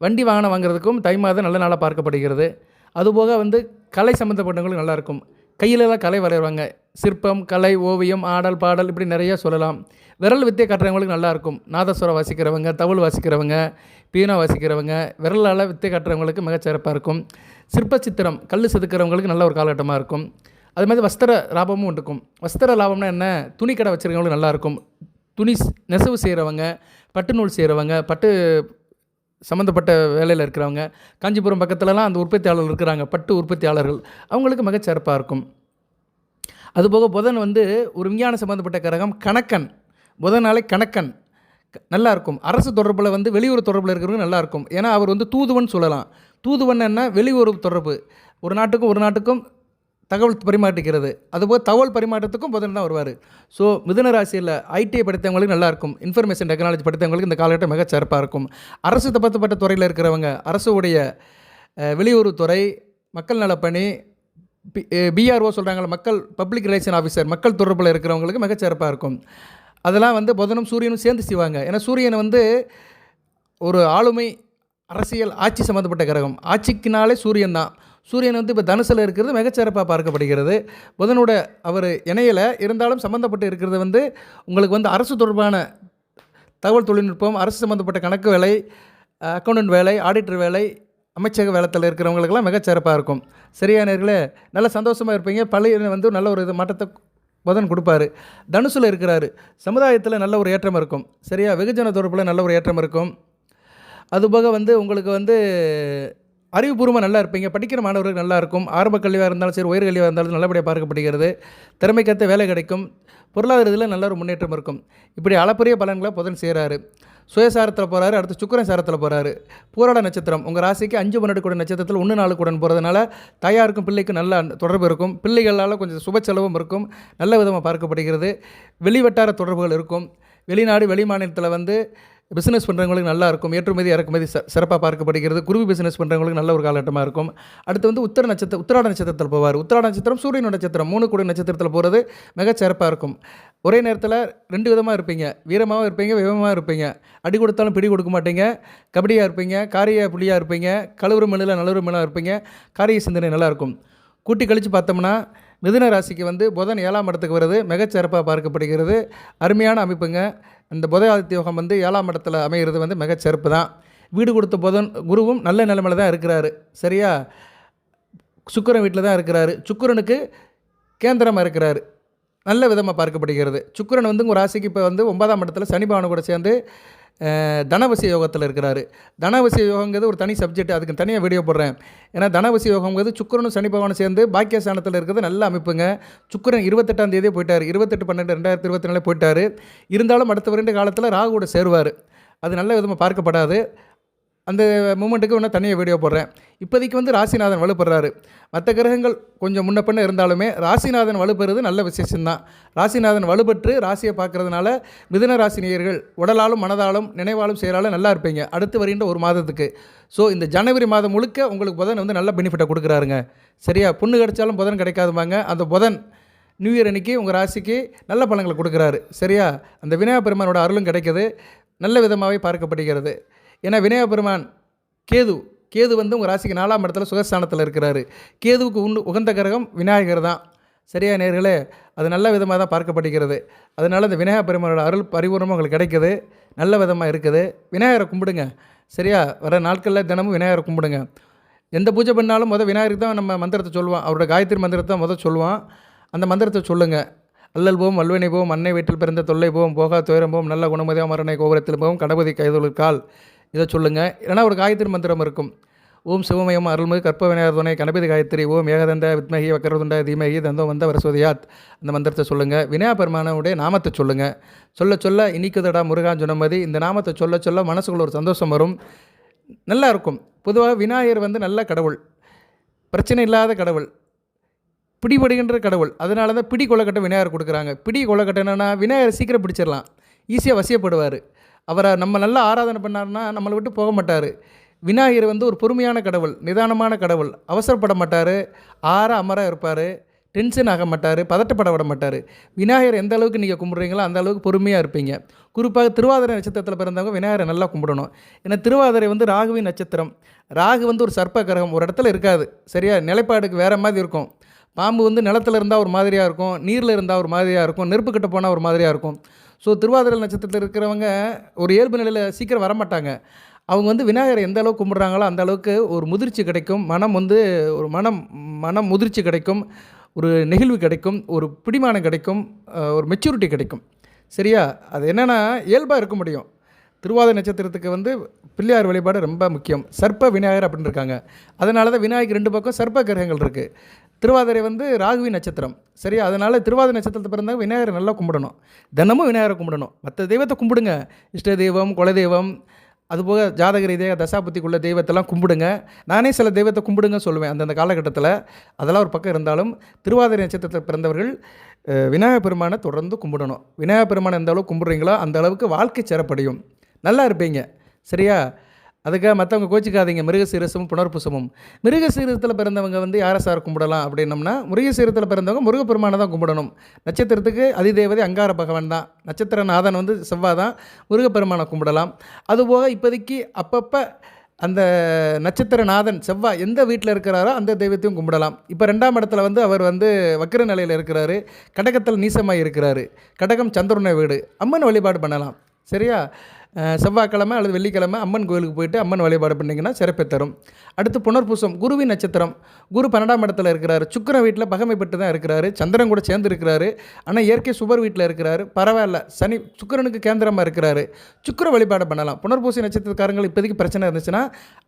வண்டி வாகனம் வாங்குறதுக்கும் தை மாதம் நல்ல நாளாக பார்க்கப்படுகிறது. அதுபோக வந்து கலை சம்மந்தப்பட்டவங்களுக்கு நல்லாயிருக்கும் கையிலலாம் கலை வரைவாங்க. சிற்பம் கலை ஓவியம் ஆடல் பாடல் இப்படி நிறைய சொல்லலாம். விரல் வித்தியை கட்டுறவங்களுக்கு நல்லாயிருக்கும் நாதஸ்வரம் வாசிக்கிறவங்க தவுள் வாசிக்கிறவங்க பீனா வாசிக்கிறவங்க விரலால் வித்தை கட்டுறவங்களுக்கு மிகச்சிறப்பாக இருக்கும். சிற்ப சித்திரம் கல் செதுக்கிறவங்களுக்கு நல்ல ஒரு காலகட்டமாக இருக்கும். அது மாதிரி வஸ்திர லாபமும் இருக்கும். வஸ்திர லாபம்னா என்ன? துணி கடை வச்சுருக்கவங்களுக்கு நல்லாயிருக்கும் துணி நெசவு செய்கிறவங்க பட்டு நூல் செய்கிறவங்க பட்டு சம்மந்தப்பட்ட வேலையில் இருக்கிறவங்க காஞ்சிபுரம் பக்கத்துலலாம் அந்த உற்பத்தியாளர்கள் இருக்கிறாங்க பட்டு உற்பத்தியாளர்கள். அவங்களுக்கு மிகச்சிறப்பாக இருக்கும். அதுபோக புதன் வந்து ஒரு விஞ்ஞான சம்மந்தப்பட்ட கிரகம் கணக்கன். புதனாலே கணக்கன். நல்லா இருக்கும் அரசு தொடர்பில் வந்து வெளியுறவு தொடர்பில் இருக்கிறவங்க நல்லா இருக்கும் ஏன்னா அவர் வந்து தூதுவன் சொல்லலாம். தூதுவன் என்ன வெளியுறவு தொடர்பு. ஒரு நாட்டுக்கும் ஒரு நாட்டுக்கும் தகவல் பரிமாற்றிக்கிறது அதுபோல் தகவல் பரிமாற்றத்துக்கும் புதன் தான் வருவார். ஸோ மிதுன ராசியில் ஐடிஐ படித்தவங்களுக்கு நல்லாயிருக்கும் இன்ஃபர்மேஷன் டெக்னாலஜி படித்தவங்களுக்கு இந்த காலகட்டம் மிகச் சிறப்பாக இருக்கும். அரசு தப்பத்தப்பட்ட துறையில் இருக்கிறவங்க அரசுடைய வெளியுறவுத்துறை மக்கள் நலப்பணி பி பிஆர்ஓ சொல்கிறாங்களே மக்கள் பப்ளிக் ரிலேஷன் ஆஃபீஸர் மக்கள் தொடர்பில் இருக்கிறவங்களுக்கு மிகச் சிறப்பாக இருக்கும். அதெல்லாம் வந்து புதனும் சூரியனும் சேர்ந்து செய்வாங்க. ஏன்னா சூரியன் வந்து ஒரு ஆளுமை அரசியல் ஆட்சி சம்மந்தப்பட்ட கிரகம். ஆட்சிக்குனாலே சூரியன் தான். சூரியன் வந்து இப்போ தனுசில் இருக்கிறது மிகச்சிறப்பாக பார்க்கப்படுகிறது. புதனோட அவர் இணையில் இருந்தாலும் சம்மந்தப்பட்டு இருக்கிறது வந்து உங்களுக்கு வந்து அரசு தொடர்பான தகவல் தொழில்நுட்பம் அரசு சம்மந்தப்பட்ட கணக்கு வேலை அக்கௌண்டன்ட் வேலை ஆடிட்டர் வேலை அமைச்சக வேலத்தில் இருக்கிறவங்களுக்கெல்லாம் மிகச்சிறப்பாக இருக்கும். சரியா நேர்களே? நல்ல சந்தோஷமாக இருப்பீங்க. பழைய வந்து நல்ல ஒரு இது மாற்றத்தை புதன் கொடுப்பாரு. தனுசில் இருக்கிறாரு. சமுதாயத்தில் நல்ல ஒரு ஏற்றம் இருக்கும். சரியா? வெகுஜன தொடர்பில் நல்ல ஒரு ஏற்றம் இருக்கும். அதுபோக வந்து உங்களுக்கு வந்து அறிவுபூர்வமாக நல்லா இருப்பீங்க. படிக்கிற மாணவர்கள் நல்லா இருக்கும். ஆரம்ப கல்வியாக இருந்தாலும் சரி உயர்கல்வியாக இருந்தாலும் நல்லபடியாக பார்க்கப்படுகிறது. திறமைக்கேற்ற வேலை கிடைக்கும். பொருளாதாரத்தில் நல்ல ஒரு முன்னேற்றம் இருக்கும். இப்படி அளப்பரிய பலன்களை புதன் செய்கிறாரு சுயசாரத்தில் போகிறாரு அடுத்து சுக்கிரன் சாரத்தில் போகிறாரு பூராட நட்சத்திரம் உங்கள் ராசிக்கு அஞ்சு பன்னெண்டு கூட நட்சத்திரத்தில் ஒன்று நாலு கூட போகிறதுனால தாயாருக்கும் பிள்ளைக்கும் நல்ல தொடர்பு இருக்கும். பிள்ளைகளால் கொஞ்சம் சுப செலவும் இருக்கும். நல்ல விதமாக பார்க்கப்படுகிறது. வெளிவட்டார தொடர்புகள் இருக்கும். வெளிநாடு வெளி மாநிலத்தில் வந்து பிஸ்னஸ் பண்ணுறவங்களுக்கு நல்லா இருக்கும். ஏற்றுமதி இறக்குமதி சிறப்பாக பார்க்கப்படுகிறது. குருவி பிஸ்னஸ் பண்ணுறவங்களுக்கு நல்ல ஒரு காலகட்டமாக இருக்கும். அடுத்து வந்து உத்தர நட்சத்திரம் உத்திராட நட்சத்திரத்தில் போவார். உத்திராட நட்சத்திரம் சூரியன் நட்சத்திரம் மூணு கூட நட்சத்திரத்தில் போகிறது மிக சிறப்பாக இருக்கும். ஒரே நேரத்தில் ரெண்டு விதமாக இருப்பீங்க. வீரமாகவும் இருப்பீங்க விவமாக இருப்பீங்க. அடி கொடுத்தாலும் பிடி கொடுக்க மாட்டீங்க. கபடியாக இருப்பீங்க காரிய புள்ளியாக இருப்பீங்க. கழுவுற மண்ணில் நல்லுறு மண்ணில் இருப்பீங்க. காரிய சிந்தனை நல்லாயிருக்கும் கூட்டி கழித்து பார்த்தோம்னா மிதுன ராசிக்கு வந்து புதன் ஏழாம் இடத்துக்கு வருது மிகச்சிறப்பாக பார்க்கப்படுகிறது. அருமையான அமைப்புங்க. இந்த புத யோகம் வந்து ஏழாம் இடத்துல அமைகிறது வந்து மிகச்சிறப்பு தான். வீடு கொடுத்த புதன் குருவும் நல்ல நிலைமையில் தான் இருக்கிறாரு. சரியா? சுக்கிரன் வீட்டில் தான் இருக்கிறாரு. சுக்கரனுக்கு கேந்திரமாக இருக்கிறாரு. நல்ல விதமாக பார்க்கப்படுகிறது. சுக்கரன் வந்து உங்கள் ராசிக்கு இப்போ வந்து ஒன்பதாம் இடத்துல சனி பவனை கூட சேர்ந்து தனவசிய யோகத்தில் இருக்கிறாரு. தனவசிய யோகங்கிறது ஒரு தனி சப்ஜெக்ட் அதுக்கு தனியாக வீடியோ போடுறேன். ஏன்னா தனவசிய யோகங்கிறது சுக்கரனும் சனி பகவானும் சேர்ந்து பாக்கியஸ்தானத்தில் இருக்கிறது நல்ல அமைப்புங்க. சுக்கரன் இருபத்தெட்டாம் தேதியே போயிட்டார். இருபத்தெட்டு பன்னெண்டு ரெண்டாயிரத்தி இருபத்தி நாலு போயிட்டார். இருந்தாலும் அடுத்த வருண்ட காலத்தில் ராகு கூட சேருவார். அது நல்ல விதமாக பார்க்கப்படாது. அந்த மூமெண்ட்டுக்கு இன்னும் தனியாக வீடியோ போடுறேன். இப்போதைக்கு வந்து ராசிநாதன் வலுப்படுறாரு மற்ற கிரகங்கள் கொஞ்சம் முன்ன பின்ன இருந்தாலுமே ராசிநாதன் வலுப்பெறுறது நல்ல விசேஷம்தான். ராசிநாதன் வலுப்பெற்று ராசியை பார்க்கறதுனால மிதுன ராசினியர்கள் உடலாலும் மனதாலும் நினைவாலும் செயலாலும் நல்லா இருப்பீங்க. அடுத்து வருகின்ற ஒரு மாதத்துக்கு. ஸோ இந்த ஜனவரி மாதம் முழுக்க உங்களுக்கு புதன் வந்து நல்ல பெனிஃபிட்டை கொடுக்குறாருங்க. சரியா? பொண்ணு கிடைச்சாலும் புதன் கிடைக்காதுமாங்க அந்த புதன் நியூ இயர் அன்னைக்கு உங்கள் ராசிக்கு நல்ல பலங்களை கொடுக்குறாரு. சரியா? அந்த விநாயகப் பெருமானோட அருளும் கிடைக்கிது. நல்ல விதமாகவே பார்க்கப்படுகிறது. ஏன்னா விநாயகப் பெருமான் கேது கேது வந்து உங்கள் ராசிக்கு நாலாம் இடத்துல சுகஸ்தானத்தில் இருக்கிறாரு. கேதுவுக்கு உண்டு உகந்த கிரகம் விநாயகர் தான். சரியா நேர்களே? அது நல்ல விதமாக தான் பார்க்கப்படுகிறது. அதனால் இந்த விநாயகப் பெருமானோட அருள் பரிபூர்ணமாக உங்களுக்கு கிடைக்குது. நல்ல விதமாக இருக்குது. விநாயகரை கும்பிடுங்க. சரியா? வர நாட்களில் தினமும் விநாயகரை கும்பிடுங்க. எந்த பூஜை பண்ணாலும் முதல் விநாயகருக்கு தான் நம்ம மந்திரத்தை சொல்லுவோம். அவரோட காயத்ரி மந்திரத்தை தான் முதல் சொல்லுவான் அந்த மந்திரத்தை சொல்லுங்கள் அல்லல் போம் வல்வினை போம் அன்னை வீட்டில் பிறந்த தொல்லை போம் போகா துயரம் போம் நல்ல குணமதியா மரணை கோபுரத்தில் போம் கடபதி கைதொழுக்கால் இதை சொல்லுங்கள் இல்லைனா ஒரு காயத்ரி மந்திரம் இருக்கும். ஓம் சிவமயம் அருள்மிகு கற்ப விநாயகர் துணை கணபதி காயத்ரி ஓம் ஏகதந்த வித்மகி வக்கரதுண்ட தீமகி தந்தம் வந்த வரசோதியாத். அந்த மந்திரத்தை சொல்லுங்கள் விநாயகப் பெருமானுடைய நாமத்தை சொல்லுங்கள் சொல்ல சொல்ல இனிக்குதடா முருகான் சொன்னமதி இந்த நாமத்தை சொல்ல சொல்ல மனசுக்குள்ள ஒரு சந்தோஷம் வரும். நல்லா இருக்கும். பொதுவாக விநாயகர் வந்து நல்ல கடவுள். பிரச்சனை இல்லாத கடவுள். பிடிபடுகின்ற கடவுள். அதனால தான் பிடி கொலக்கட்டை விநாயகர் கொடுக்குறாங்க. பிடி கொலக்கட்டை என்னென்னா விநாயகர் சீக்கிரம் பிடிச்சிடலாம். ஈஸியாக வசியப்படுவார். அவரை நம்ம நல்லா ஆராதனை பண்ணாருன்னா நம்மளை விட்டு போக மாட்டார். விநாயகர் வந்து ஒரு பொறுமையான கடவுள் நிதானமான கடவுள். அவசரப்பட மாட்டார். ஆற அமராக இருப்பார். டென்ஷன் ஆக மாட்டார். பதட்டப்பட விட மாட்டார். விநாயகர் எந்த அளவுக்கு நீங்கள் கும்பிட்றீங்களோ அந்த அளவுக்கு பொறுமையாக இருப்பீங்க. குறிப்பாக திருவாதிரை நட்சத்திரத்தில் பிறந்தவங்க விநாயகரை நல்லா கும்பிடணும். ஏன்னா திருவாதிரை வந்து ராகுவின் நட்சத்திரம். ராகு வந்து ஒரு சர்ப்ப கிரகம் ஒரு இடத்துல இருக்காது. சரியா? நிலைப்பாடுக்கு வேறு மாதிரி இருக்கும். பாம்பு வந்து நிலத்துல இருந்தால் ஒரு மாதிரியாக இருக்கும். நீரில் இருந்தால் ஒரு மாதிரியாக இருக்கும். நெருப்புக்கிட்ட போனால் ஒரு மாதிரியாக இருக்கும். ஸோ திருவாதிரை நட்சத்திரத்தில் இருக்கிறவங்க ஒரு இயல்பு நிலையில் சீக்கிரம் வரமாட்டாங்க. அவங்க வந்து விநாயகரை எந்த அளவுக்கு கும்பிட்றாங்களோ அந்த அளவுக்கு ஒரு முதிர்ச்சி கிடைக்கும். மனம் வந்து ஒரு மனம் மனம் முதிர்ச்சி கிடைக்கும். ஒரு நெகிழ்வு கிடைக்கும். ஒரு பிடிமானம் கிடைக்கும். ஒரு மெச்சூரிட்டி கிடைக்கும். சரியா? அது என்னென்னா இயல்பாக இருக்க முடியும். திருவாத நட்சத்திரத்துக்கு வந்து பிள்ளையார் வழிபாடு ரொம்ப முக்கியம். சர்ப்ப விநாயகர் அப்படின்னு இருக்காங்க. அதனால தான் விநாயகர் ரெண்டு பக்கம் சர்ப்ப கிரகங்கள் இருக்குது திருவாதிரை வந்து ராகுவி நட்சத்திரம். சரியா? அதனால் திருவாதிரை நட்சத்திரத்தை பிறந்தாங்க விநாயகரை நல்லா கும்பிடணும். தினமும் விநாயகரை கும்பிடணும். மற்ற தெய்வத்தை கும்பிடுங்க. இஷ்ட தெய்வம் குலதெய்வம் அதுபோக ஜாதக ரீதியாக தசாபத்திக்குள்ள தெய்வத்தெல்லாம் கும்பிடுங்க. நானே சில தெய்வத்தை கும்பிடுங்க சொல்லுவேன் அந்தந்த காலகட்டத்தில். அதெல்லாம் ஒரு பக்கம் இருந்தாலும் திருவாதிரை நட்சத்திரத்தில் பிறந்தவர்கள் அஹ், விநாயகர் பெருமானை தொடர்ந்து கும்பிடணும். விநாயகர் பெருமானை எந்த அளவுக்கு கும்பிட்றீங்களோ அந்த அளவுக்கு வாழ்க்கை சிறப்படையும். நல்லா இருப்பீங்க. சரியா? அதுக்காக மற்றவங்க கோச்சிக்காதீங்க. மிருகசீரசமும் புனர்பூசமும். மிருகசீரத்தில் பிறந்தவங்க வந்து யாரை சார் கும்பிடலாம் அப்படின்னம்னா மிருகசீரத்தில் பிறந்தவங்க முருகப்பெருமானை தான் கும்பிடணும். நட்சத்திரத்துக்கு அதிதேவதை அங்கார பகவான் தான். நட்சத்திரநாதன் வந்து செவ்வாய் தான் முருகப்பெருமானை கும்பிடலாம். அதுபோக இப்போதைக்கு அப்பப்போ அந்த நட்சத்திரநாதன் செவ்வாய் எந்த வீட்டில் இருக்கிறாரோ அந்த தெய்வத்தையும் கும்பிடலாம். இப்போ ரெண்டாம் இடத்துல வந்து அவர் வந்து வக்கிர நிலையில் இருக்கிறாரு. கடகத்தில் நீசமாக இருக்கிறாரு. கடகம் சந்திரனை வீடு. அம்மன் வழிபாடு பண்ணலாம். சரியா? செவ்வாய்க்கிழமை அல்லது வெள்ளிக்கிழமை அம்மன் கோயிலுக்கு போயிட்டு அம்மன் வழிபாடு பண்ணிங்கன்னா சிறப்பை தரும். அடுத்து புனர்பூசம் குருவின் நட்சத்திரம். குரு பன்னெண்டாம் இடத்துல இருக்கிறார். சுக்கிரன் வீட்டில் பகமை பெற்று தான் இருக்கிறாரு. சந்திரன் கூட சேர்ந்து இருக்கிறாரு. ஆனால் இயற்கை சுபர் வீட்டில் இருக்கிறாரு. பரவாயில்ல. சனி சுக்கிரனுக்கு கேந்திரமாக இருக்கிறாரு. சுக்கிர வழிபாடு பண்ணலாம். புனர்பூசி நட்சத்திரக்காரங்கள் இப்போதைக்கு பிரச்சனை இருந்துச்சுன்னா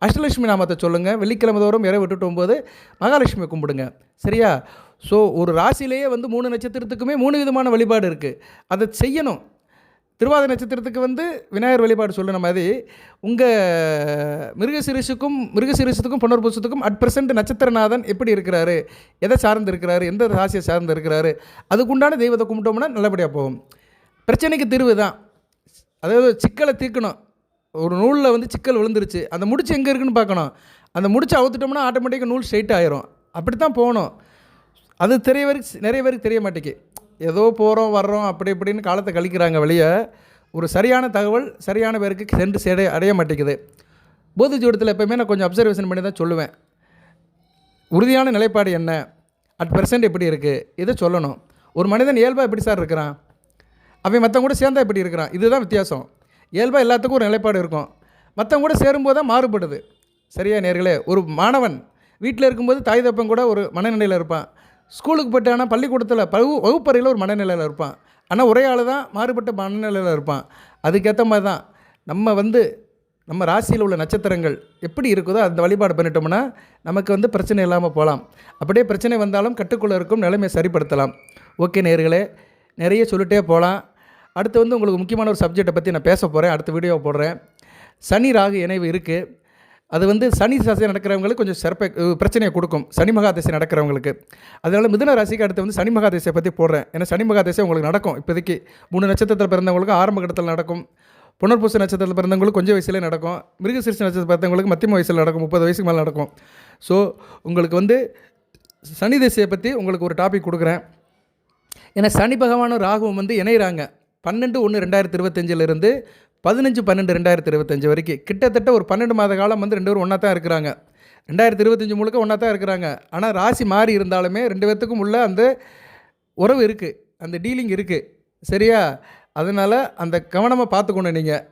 அஷ்டலட்சுமி நாமத்தை சொல்லுங்கள் வெள்ளிக்கிழமை தோறும் இறை விட்டுட்டு போகும்போது மகாலட்சுமி கும்பிடுங்க. சரியா? ஸோ ஒரு ராசியிலேயே வந்து மூணு நட்சத்திரத்துக்குமே மூணு விதமான வழிபாடு இருக்குது அதை செய்யணும். திருவாத நட்சத்திரத்துக்கு வந்து விநாயகர் வழிபாடு சொல்லுன மாதிரி உங்கள் மிருகசிரிசுக்கும் மிருகசிரிசத்துக்கும் புனர்பூசத்துக்கும் அட் பிரசன்ட் நட்சத்திரநாதன் எப்படி இருக்கிறாரு? எதை சார்ந்து இருக்கிறாரு எந்த ராசியை சார்ந்து இருக்கிறாரு அதுக்குண்டான தெய்வத்தை கும்பிட்டோம்னா நல்லபடியாக போகும். பிரச்சனைக்கு தீர்வு தான். அதாவது சிக்கலை தீர்க்கணும். ஒரு நூலில் வந்து சிக்கல் விழுந்துருச்சு. அந்த முடிச்சு எங்கே இருக்குன்னு பார்க்கணும். அந்த முடிச்சு அவுத்துட்டோம்னா ஆட்டோமேட்டிக்காக நூல் ஸ்ட்ரைட் ஆயிரும். அப்படி தான் போகணும். அது தெரிய வரைக்கும் நிறைய பேருக்கு தெரிய மாட்டேங்குது. ஏதோ போகிறோம் வர்றோம் அப்படி இப்படின்னு காலத்தை கழிக்கிறாங்க வெளியே. ஒரு சரியான தகவல் சரியான பேருக்கு சென்று சேட அடைய மாட்டேங்குது. போதி ஜோடத்தில் எப்போயுமே நான் கொஞ்சம் அப்சர்வேஷன் பண்ணி தான் சொல்லுவேன். உறுதியான நிலைப்பாடு என்ன? அட் பெர்சன்ட் எப்படி இருக்குது இதை சொல்லணும். ஒரு மனிதன் இயல்பாக எப்படி சார் இருக்கிறான்? அவன் மற்றவங்க கூட சேர்ந்தா எப்படி இருக்கிறான்? இதுதான் வித்தியாசம். இயல்பாக எல்லாத்துக்கும் ஒரு நிலைப்பாடு இருக்கும். மற்றவங்க கூட சேரும்போது தான் மாறுபடுது. சரியா நேர்களே? ஒரு மாணவன் வீட்டில் இருக்கும்போது தாய் தப்பன் கூட ஒரு மனநிலையில் இருப்பான். ஸ்கூலுக்கு போயிட்டானா பள்ளிக்கூடத்தில் பகு வகுப்பறையில் ஒரு மனநிலையில் இருப்பான். ஆனால் ஒரே ஆள் தான் மாறுபட்ட மனநிலையில் இருப்பான். அதுக்கேற்ற மாதிரி தான் நம்ம வந்து நம்ம ராசியில் உள்ள நட்சத்திரங்கள் எப்படி இருக்குதோ அந்த வழிபாடு பண்ணிட்டோம்னா நமக்கு வந்து பிரச்சனை இல்லாமல் போகலாம். அப்படியே பிரச்சனை வந்தாலும் கட்டுக்குள்ளே இருக்கும் நிலைமையை சரிப்படுத்தலாம். ஓகே நேர்களே நிறைய சொல்லிட்டே போகலாம். அடுத்து வந்து உங்களுக்கு முக்கியமான ஒரு சப்ஜெக்டை பற்றி நான் பேச போகிறேன் அடுத்த வீடியோ போடுறேன். சனி ராகு இணைவு இருக்குது அது வந்து சனி ராசி நடக்கிறவங்களுக்கு கொஞ்சம் சிறப்பை பிரச்சனையை கொடுக்கும். சனி மகா நடக்கிறவங்களுக்கு. அதனால் மிதுன ராசிக்கு அடுத்து வந்து சனி மகா பற்றி போடுறேன். ஏன்னா சனி மகா திசை உங்களுக்கு நடக்கும். இப்போதைக்கு மூணு நட்சத்திரத்தில் பிறந்தவங்களுக்கு ஆரம்ப கட்டத்தில் நடக்கும். புனர்பூச நட்சத்திரத்தில் பிறந்தவங்களுக்கு கொஞ்சம் வயசுலேயே நடக்கும். மிருகசீர்ஷ நட்சத்திரத்தில் பிறந்தவங்களுக்கு மத்தியம வயசில் நடக்கும். முப்பது வயசுக்கு மேலே நடக்கும். ஸோ உங்களுக்கு வந்து சனி திசையை பற்றி உங்களுக்கு ஒரு டாபிக் கொடுக்குறேன். ஏன்னா சனி பகவானும் ராகுவும் வந்து இணையிறாங்க. பன்னெண்டு ஒன்று ரெண்டாயிரத்தி இருபத்தஞ்சிலிருந்து பதினஞ்சு பன்னெண்டு ரெண்டாயிரத்தி இருபத்தஞ்சு வரைக்கும் கிட்டத்தட்ட ஒரு பன்னெண்டு மாத காலம் வந்து ரெண்டு பேரும் ஒன்றா தான் இருக்கிறாங்க. ரெண்டாயிரத்தி இருபத்தஞ்சி முழுக்க ஒன்றா தான் இருக்கிறாங்க. ஆனால் ராசி மாறி இருந்தாலுமே ரெண்டு பேர்த்துக்கும் உள்ள அந்த உறவு இருக்குது அந்த டீலிங் இருக்குது சரியா? அதனால் அந்த கவனமாக பார்த்துக்கணும் நீங்கள்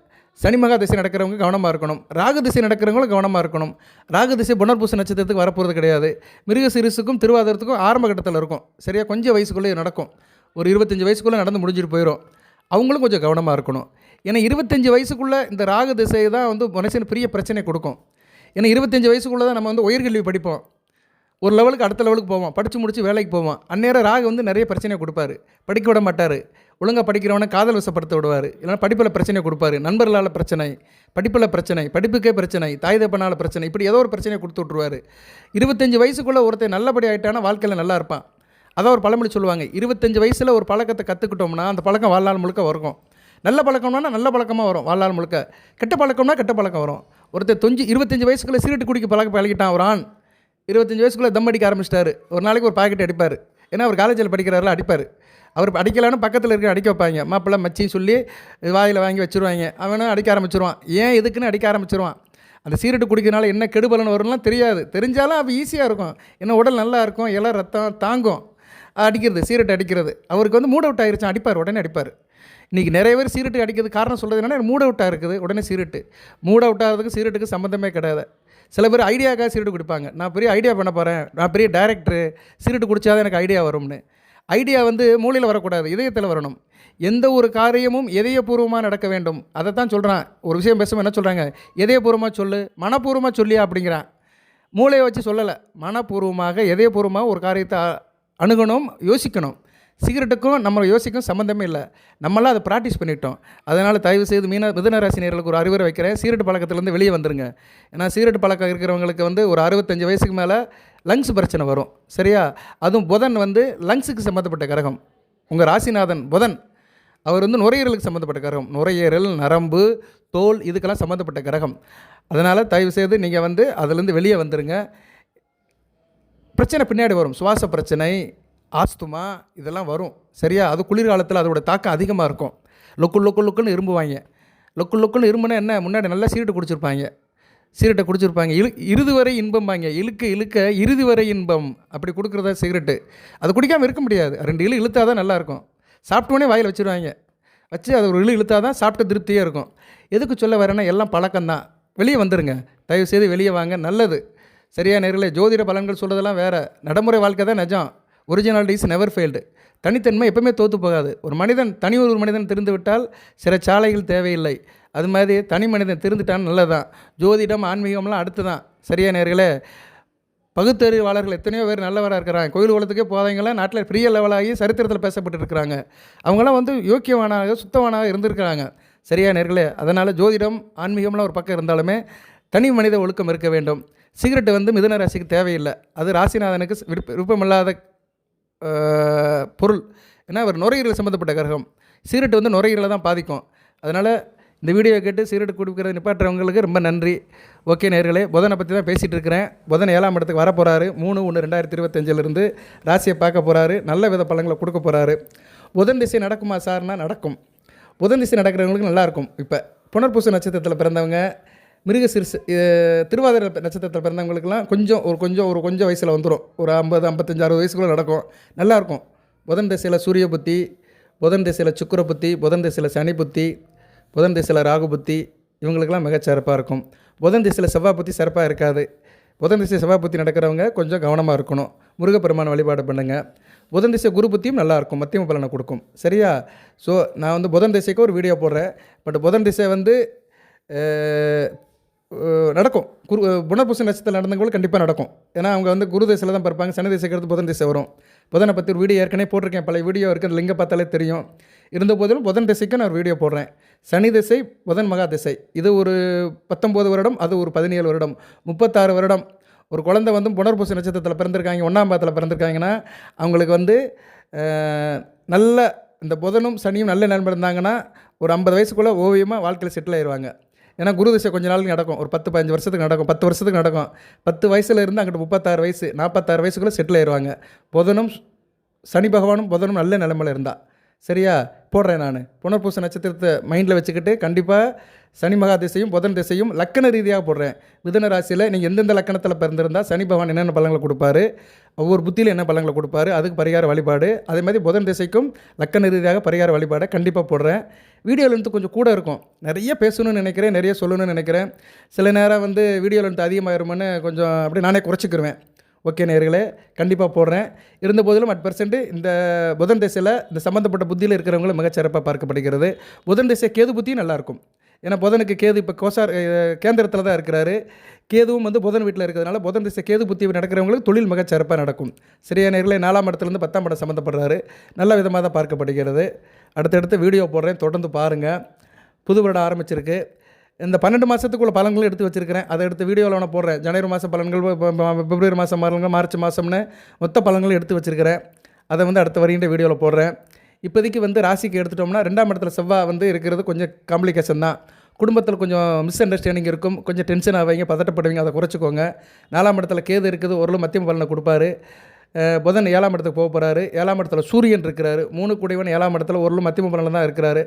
சனி மகா திசை நடக்கிறவங்க கவனமாக இருக்கணும். ராகு திசை நடக்கிறவங்களும் கவனமாக இருக்கணும். ராகு திசை புனர்பூச நட்சத்திரத்துக்கு வரப்போகிறது கிடையாது. மிருக சிறுசுக்கும் திருவாதிரத்துக்கும் ஆரம்ப கட்டத்தில் இருக்கும். சரியாக கொஞ்சம் வயசுக்குள்ளே நடக்கும். ஒரு இருபத்தஞ்சி வயசுக்குள்ளே நடந்து முடிஞ்சிட்டு போயிடும் அவங்களும் கொஞ்சம் கவனமாக இருக்கணும். ஏன்னா இருபத்தஞ்சி வயசுக்குள்ளே இந்த ராகு திசை தான் வந்து மனுஷனுக்கு பெரிய பிரச்சனை கொடுக்கும். ஏன்னா இருபத்தஞ்சி வயசுக்குள்ளே தான் நம்ம வந்து உயர்கல்வி படிப்போம். ஒரு லெவலுக்கு அடுத்த லெவலுக்கு போவோம். படித்து முடித்து வேலைக்கு போவோம். அந்நேரம் ராகு வந்து நிறைய பிரச்சனை கொடுப்பாரு. படிக்க விட மாட்டார். ஒழுங்காக படிக்கிறவனை காதல் வசப்படுத்த விடுவார். இல்லைனா படிப்பில் பிரச்சனை கொடுப்பாரு. நண்பர்களால் பிரச்சனை படிப்பில் பிரச்சனை படிப்புக்கே பிரச்சனை தாய் தப்பனால் பிரச்சனை இப்படி ஏதோ ஒரு பிரச்சனையை கொடுத்து விட்ருவார் இருபத்தஞ்சி வயசுக்குள்ளே ஒருத்தன் நல்லபடி ஆகிட்டானா வாழ்க்கையில் நல்லா இருப்பான். அதான் ஒரு பழமொழி சொல்லுவாங்க. இருபத்தஞ்சி வயசில் ஒரு பழக்கத்தை கற்றுக்கிட்டோம்னா அந்த பழக்கம் வாழ்நாள் முழுக்க வரும் நல்ல பழக்கம்னா நல்ல பழக்கமாக வரும் வாழ்நாள் முழுக்க. கெட்ட பழக்கம்னா கெட்ட பழக்கம் வரும். ஒருத்தர் தொஞ்சு இருபத்தஞ்சி வயசுக்குள்ளே சிகரெட் குடிக்க பழக்க பழகிட்டான் ஒரு ஆண். இருபத்தஞ்சி வயசுக்குள்ளே தம் அடிக்க ஆரம்பிச்சிட்டாரு. ஒரு நாளைக்கு ஒரு பாக்கெட் அடிப்பார். ஏன்னா அவர் காலேஜில் படிக்கிறாரில் அடிப்பார். அவர் அடிக்கலான்னு பக்கத்தில் இருக்க அடிக்க வைப்பாங்க. மாப்பிள்ளை மச்சி சொல்லி வாயில் வாங்கி வச்சுருவாங்க. அவனும் அடிக்க ஆரம்பிச்சிருவான். ஏன் எதுக்குன்னு அடிக்க ஆரம்பிச்சிருவான். அந்த சீரட்டு குடிக்கிறனால என்ன கெடுபலன் வரும்லாம் தெரியாது. தெரிஞ்சாலும் அப்போ ஈஸியாக இருக்கும். என்ன உடல் நல்லா இருக்கும் எல்லாம் ரத்தம் தாங்கும். அடிக்கிறது சீரட்டு அடிக்கிறது. அவருக்கு வந்து மூட் அவுட் ஆயிருச்சான் அடிப்பார் உடனே அடிப்பார். இன்றைக்கி நிறைய பேர் சீரட்டு அடிக்கிறது காரணம் சொல்கிறது என்னன்னா மூட் அவுட்டாக இருக்குது. உடனே சீரட்டு மூட் அவுட் ஆகிறதுக்கு சீரட்டுக்கு சம்மந்தமே கிடையாது. சில பேர் ஐடியாக்காக சீரட்டு குடிப்பாங்க. நான் பெரிய ஐடியா பண்ண போகிறேன் நான் பெரிய டைரக்டரு சீரட்டு குடித்தாதான் எனக்கு ஐடியா வரும்னு. ஐடியா வந்து மூளையில் வரக்கூடாது. இதயத்தில் வரணும். எந்த ஒரு காரியமும் இதயபூர்வமாக நடக்க வேண்டும். அதை தான் சொல்கிறான் ஒரு விஷயம் பேசும் என்ன சொல்கிறாங்க இதயபூர்வமாக சொல்லு மனப்பூர்வமாக சொல்லியா அப்படிங்கிறான். மூளையை வச்சு சொல்லலை. மனப்பூர்வமாக இதயபூர்வமாக ஒரு காரியத்தை அணுகணும் யோசிக்கணும். சிகரெட்டுக்கும் நம்ம யோசிக்கும் சம்மந்தமே இல்லை. நம்மளாம் அதை ப்ராக்டிஸ் பண்ணிட்டோம். அதனால் தயவு செய்து மீன மிதுன ராசி ஒரு அறிவுரை வைக்கிறேன். சிகரெட் பழக்கத்துலேருந்து வெளியே வந்துருங்க. ஏன்னா சிகரெட் பழக்கம் இருக்கிறவங்களுக்கு வந்து ஒரு அறுபத்தஞ்சு வயசுக்கு மேலே லங்ஸ் பிரச்சனை வரும். சரியா? அதுவும் புதன் வந்து லங்ஸுக்கு சம்மந்தப்பட்ட கிரகம். உங்கள் ராசிநாதன் புதன் அவர் வந்து நுரையீரலுக்கு சம்மந்தப்பட்ட கிரகம். நுரையீரல் நரம்பு தோல் இதுக்கெல்லாம் சம்மந்தப்பட்ட கிரகம். அதனால் தயவு செய்து நீங்கள் வந்து அதுலேருந்து வெளியே வந்துடுங்க பிரச்சனை பின்னாடி வரும். சுவாச பிரச்சனை ஆஸ்துமா இதெல்லாம் வரும். சரியா? அது குளிர்காலத்தில் அதோட தாக்கம் அதிகமாக இருக்கும். லொக்கு லொக்கு லொக்குன்னு இரும்புவாங்க. லொக்கு லொக்குன்னு இரும்புனா என்ன? முன்னாடி நல்லா சீரட்டு குடிச்சிருப்பாங்க. சீரட்டை குடிச்சிருப்பாங்க. இழு இறுதி வரை இன்பம்பாங்க. இழுக்க இழுக்க இறுதி வரை இன்பம். அப்படி கொடுக்குறதா சிகரெட்டு. அது குடிக்காமல் இருக்க முடியாது. ரெண்டு இழு இழுத்தா தான் நல்லாயிருக்கும் சாப்பிட்டோன்னே வாயில் வச்சுருவாங்க. வச்சு அது ஒரு இழு இழுத்தா தான் சாப்பிட்ட திருப்தியே இருக்கும். எதுக்கு சொல்ல வரேன்னா எல்லாம் பழக்கம்தான். வெளியே வந்துடுங்க தயவுசெய்து வெளியே வாங்க. நல்லது. சரியா? நேரில் ஜோதிட பலன்கள் சொல்கிறதெல்லாம் வேறு. நடைமுறை வாழ்க்கை தான் நிஜம். ஒரிஜினாலிட்டி இஸ் நெவர் ஃபெயில்டு தனித்தன்மை எப்பவுமே தோற்று போகாது. ஒரு மனிதன் தனி ஒரு மனிதன் திருந்துவிட்டால் சில சிறைச்சாலைகள் தேவையில்லை. அது மாதிரி தனி மனிதன் திருந்துட்டான் நல்லதான் ஜோதிடம் ஆன்மீகம்லாம் அடுத்து தான் சரியா நேர்களே? பகுத்தறிவாளர்கள் எத்தனையோ பேர் நல்லவராக இருக்கிறாங்க. கோயில் குளத்துக்கே போதவங்களாம் நாட்டில் பெரிய லெவலாகி சரித்திரத்தில் பேசப்பட்டு இருக்கிறாங்க அவங்களாம் வந்து யோக்கியவானாக சுத்தவானாக இருந்திருக்கிறாங்க. சரியா நேர்களே? அதனால் ஜோதிடம் ஆன்மீகம்லாம் ஒரு பக்கம் இருந்தாலுமே தனி மனித ஒழுக்கம் இருக்க வேண்டும். சிகரெட்டு வந்து மிதுன ராசிக்கு தேவையில்லை. அது ராசிநாதனுக்கு விருப்ப விருப்பமில்லாத பொருள். ஏன்னா அவர் நுரையீரல் சம்மந்தப்பட்ட கிரகம். சீரட்டு வந்து நுரையீரலை தான் பாதிக்கும். அதனால் இந்த வீடியோ கேட்டு சீரட்டு குடிக்கிறத நிப்பாட்டுறவங்களுக்கு ரொம்ப நன்றி. ஓகே நேர்களே புதனை பற்றி தான் பேசிகிட்டு இருக்கிறேன். புதன் ஏழாம் இடத்துக்கு வர போகிறாரு மூணு ஒன்று ரெண்டாயிரத்தி இருபத்தஞ்சிலிருந்து ராசியை பார்க்க போகிறாரு நல்ல வித பழங்களை கொடுக்க போகிறாரு புதன் திசை நடக்குமா சார்னால் நடக்கும். புதன் திசை நடக்கிறவங்களுக்கு நல்லாயிருக்கும். இப்போ புனர்பூச நட்சத்திரத்தில் பிறந்தவங்க மிருக சிறுசு திருவாதிரை நட்சத்திரத்தில் பிறந்தவங்களுக்குலாம் கொஞ்சம் ஒரு கொஞ்சம் ஒரு கொஞ்சம் வயசில் வந்துடும் ஒரு ஐம்பது ஐம்பத்தஞ்சு அறுபது வயசுக்குள்ளே நடக்கும். நல்லாயிருக்கும் புதன் திசையில் சூரிய புத்தி புதன் திசையில் சுக்கிர புத்தி புதன் திசையில் சனி புத்தி புதன் திசையில் ராகு புத்தி இவங்களுக்கெல்லாம் மிகச்சிறப்பாக இருக்கும். புதன் திசையில் செவ்வாய் புத்தி சிறப்பாக இருக்காது. புதன் திசை செவ்வாய் புத்தி நடக்கிறவங்க கொஞ்சம் கவனமாக இருக்கணும். முருகப்பெருமான வழிபாடு பண்ணுங்கள் புதன் திசை குரு புத்தியும் நல்லாயிருக்கும் மத்தியம பலனை கொடுக்கும். சரியா? ஸோ நான் வந்து புதன் திசைக்கு ஒரு வீடியோ போடுறேன். பட் புதன் திசை வந்து நடக்கும். குரு புனர்பூச நட்சத்திரத்தில் நடந்தவங்களும் கண்டிப்பாக நடக்கும். ஏன்னா அவங்க வந்து குரு திசையில் தான் பார்ப்பாங்க சனி திசைக்கு புதன் திசை வரும். புதனை பற்றி ஒரு வீடியோ ஏற்கனவே போட்டிருக்கேன். பல வீடியோ இருக்குது. அந்த பார்த்தாலே தெரியும். இருந்த போதிலும் புதன் திசைக்கு நான் ஒரு வீடியோ போடுறேன். சனி திசை புதன் மகா திசை. இது ஒரு பத்தொம்போது வருடம் அது ஒரு பதினேழு வருடம். முப்பத்தாறு வருடம். ஒரு குழந்தை வந்து புனர்பூச நட்சத்திரத்தில் பிறந்திருக்காங்க. ஒன்றாம் பாதத்தில் பிறந்திருக்காங்கன்னா அவங்களுக்கு வந்து நல்ல இந்த புதனும் சனியும் நல்ல நண்பர் இருந்தாங்கன்னா ஒரு ஐம்பது வயசுக்குள்ளே ஓவியமாக வாழ்க்கையில் செட்டில் ஆயிடுவாங்க ஏன்னா குரு திசை கொஞ்ச நாள் நடக்கும். ஒரு பத்து பதினஞ்சு வருஷத்துக்கு நடக்கும். பத்து வருஷத்துக்கு நடக்கும். பத்து வயசுல இருந்து அங்கிட்டு முப்பத்தாறு வயசு நாற்பத்தாறு வயசுக்குள்ளே செட்டில் ஆயிடுவாங்க புதனும் சனி பகவானும் புதனும் நல்ல நிலைமையில் இருந்தால் சரியா? போடுறேன் நான். புனர்பூச நட்சத்திரத்தை மைண்டில் வச்சுக்கிட்டு கண்டிப்பாக சனி மகா திசையும் புதன் திசையும் லக்கண ரீதியாக போடுறேன். மிதன ராசியில் நீங்கள் எந்தெந்த லக்கணத்தில் பிறந்திருந்தா சனி பகவான் என்னென்ன பலங்களை கொடுப்பாரு? ஒவ்வொரு புத்தியில் என்ன பலங்களை கொடுப்பாரு? அதுக்கு பரிகார வழிபாடு. அதே மாதிரி புதன் திசைக்கும் லக்கண ரீதியாக பரிகார வழிபாடை கண்டிப்பாக போடுறேன். வீடியோ லென்த்து கொஞ்சம் கூட இருக்கும். நிறைய பேசணும்னு நினைக்கிறேன் நிறைய சொல்லணும்னு நினைக்கிறேன். சில நேரம் வந்து வீடியோ லென்த் கொஞ்சம் அப்படியே நானே குறைச்சிக்கிருவேன். ஓகே நேர்களே கண்டிப்பாக போடுறேன். இருந்த போதிலும் அட் பர்சன்ட் இந்த புதன் திசையில் இந்த சம்மந்தப்பட்ட புத்தியில் இருக்கிறவங்களும் மிகச்சிறப்பாக பார்க்கப்படுகிறது. புதன் திசை கேது புத்தியும் நல்லாயிருக்கும் ஏன்னா புதனுக்கு கேது இப்போ கோசார் கேந்திரத்தில் தான் இருக்கிறாரு. கேதுவும் வந்து புதன் வீட்டில் இருக்கிறதுனால புதன் திசை கேது புத்தி நடக்கிறவங்களுக்கு தொழில் மிகச்சிறப்பாக நடக்கும். சரியான நேரில் நாலாம் இடத்துலேருந்து பத்தாம் இடம் சம்மந்தப்படுறாரு நல்ல விதமாக தான் பார்க்கப்படுகிறது. அடுத்தடுத்து வீடியோ போடுறேன் தொடர்ந்து பாருங்கள் புது வருடம் ஆரம்பிச்சிருக்கு. இந்த பன்னெண்டு மாதத்துக்குள்ள பலன்களும் எடுத்து வச்சுருக்கிறேன். அதை எடுத்து வீடியோவில் நான் போடுறேன். ஜனவரி மாதம் பலன்கள் பிப்ரவரி மாதம் பலன்கள் மார்ச் மாதம்னு மொத்த பலன்களும் எடுத்து வச்சிருக்கிறேன். அதை வந்து அடுத்த வரையும் வீடியோவில் போடுறேன். இப்போதைக்கு வந்து ராசிக்கு எடுத்துட்டோம்னா ரெண்டாம் இடத்துல செவ்வாய் வந்து இருக்கிறது கொஞ்சம் காம்ப்ளிகேஷன் தான். குடும்பத்தில் கொஞ்சம் மிஸ் அண்டர்ஸ்டாண்டிங் இருக்கும். கொஞ்சம் டென்ஷன் ஆவீங்க பதட்டப்படுவீங்க அதை குறைச்சிக்கோங்க. நாலாம் இடத்துல கேது இருக்குது ஓரளவு மத்தியம பலனை கொடுப்பாரு. புதன் ஏழாம் இடத்துக்கு போக போகிறாரு ஏழாம் இடத்துல சூரியன் இருக்கிறாரு. மூணு கூடியவன் ஏழாம் இடத்துல ஒரு மத்தியம பலனில் தான் இருக்கிறாரு.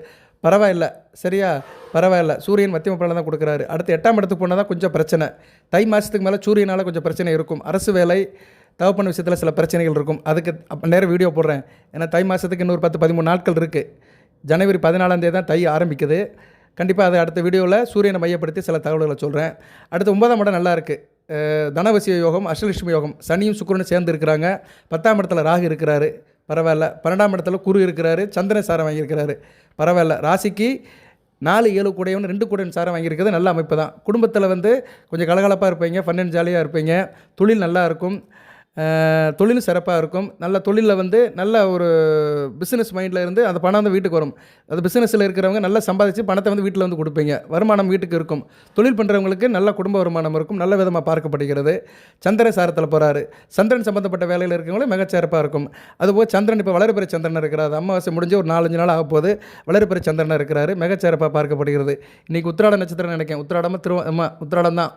பரவாயில்ல. சரியா? பரவாயில்ல. சூரியன் மத்தியம பலனை தான் கொடுக்குறாரு. அடுத்து எட்டாம் இடத்துக்கு போனால் தான் கொஞ்சம் பிரச்சனை. தை மாதத்துக்கு மேலே சூரியனால் கொஞ்சம் பிரச்சனை இருக்கும். அரசு வேலை தகப்பன் விஷயத்தில் சில பிரச்சனைகள் இருக்கும். அதுக்கு அப்போ நேரம் வீடியோ போடுறேன். ஏன்னா தை மாதத்துக்கு இன்னொரு பத்து பதிமூணு நாட்கள் இருக்குது ஜனவரி பதினாலாந்தே தான் தை ஆரம்பிக்குது. கண்டிப்பாக அதை அடுத்த வீடியோவில் சூரியனை மையப்படுத்தி சில தகவல்களை சொல்கிறேன் அடுத்து ஒன்பதாம் இடம் நல்லா இருக்குது தனவசிய யோகம் அஷ்டலட்சுமி யோகம். சனியும் சுக்கரனும் சேர்ந்து இருக்கிறாங்க. பத்தாம் இடத்துல ராகு இருக்கிறாரு. பரவாயில்ல. பன்னெண்டாம் இடத்துல குரு இருக்கிறாரு. சந்திரன் சாரம் வாங்கியிருக்கிறாரு. பரவாயில்ல. ராசிக்கு நாலு ஏழு கூடையவன் ரெண்டு கூடையன் சாரம் வாங்கியிருக்கிறது நல்ல அமைப்பு தான். குடும்பத்தில் வந்து கொஞ்சம் கலகலப்பாக இருப்பீங்க. ஃபன் அண்ட் ஜாலியாக இருப்பீங்க. தொழில் நல்லா இருக்கும். தொழில் சிறப்பாக இருக்கும். நல்ல தொழிலில் வந்து நல்ல ஒரு பிஸ்னஸ் மைண்டில் இருந்து அந்த பணம் வந்து வீட்டுக்கு வரும். அது பிஸ்னஸில் இருக்கிறவங்க நல்லா சம்பாதிச்சு பணத்தை வந்து வீட்டில் வந்து கொடுப்பீங்க. வருமானம் வீட்டுக்கு இருக்கும். தொழில் பண்ணுறவங்களுக்கு நல்ல குடும்ப வருமானம் இருக்கும். நல்ல விதமாக பார்க்கப்படுகிறது. சந்திர சாரத்தில் போகிறாரு சந்திரன் சம்மந்தப்பட்ட வேலையில் இருக்கிறவங்களும் மிகச்சிறப்பாக இருக்கும். அதுபோல் சந்திரன் இப்போ வளர்பிற சந்திரன் இருக்கிறார். அமாவாசை முடிஞ்சு ஒரு நாலஞ்சு நாள் ஆக போது வளர்பிற சந்திரன் இருக்கிறாரு. மிகச்சிறப்பாக பார்க்கப்படுகிறது. இன்றைக்கி உத்திராட நட்சத்திரம் நினைக்கிறேன். உத்திராடமாக திருவ உத்திராடம் தான்